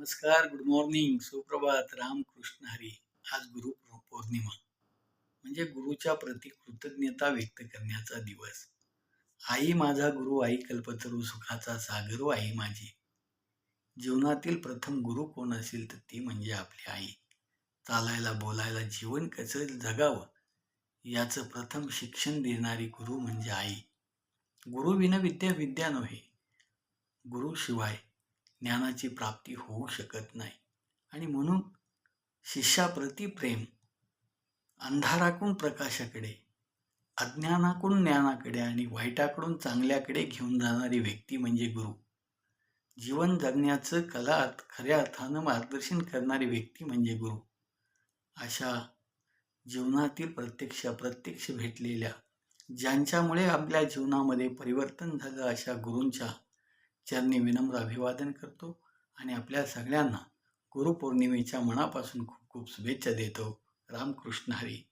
नमस्कार good morning सुप्रभात. रामकृष्ण हरी. आज गुरु पौर्णिमा. म्हणजे गुरुच्या प्रती कृतज्ञता व्यक्त करण्याचा दिवस. आई माझा गुरु आई कल्पतरू सुखाचा सागर आई माझी. जीवनातील प्रथम गुरु कोण असेल तर ती म्हणजे आपली आई. चालायला बोलायला जीवन कसं जगावं याचं प्रथम शिक्षण देणारी गुरु म्हणजे आई. गुरुविना विद्या विद्या नव्हे. गुरुशिवाय ज्ञानाची प्राप्ती होऊ शकत नाही. आणि म्हणून शिष्याप्रती प्रेम अंधाराकडून प्रकाशाकडे अज्ञानाकडून ज्ञानाकडे आणि वाईटाकडून चांगल्याकडे घेऊन जाणारी व्यक्ती म्हणजे गुरु. जीवन जगण्याचं कला अर्थ- खऱ्या अर्थानं मार्गदर्शन करणारी व्यक्ती म्हणजे गुरु. अशा जीवनातील प्रत्यक्ष अप्रत्यक्ष भेटलेल्या ज्यांच्यामुळे आपल्या जीवनामध्ये परिवर्तन झालं अशा गुरूंच्या चरणी विनम्र अभिवादन करतो आणि आपल्या सगळ्यांना गुरुपौर्णिमेच्या मनापासून खूप खूप शुभेच्छा देतो. रामकृष्ण हरी.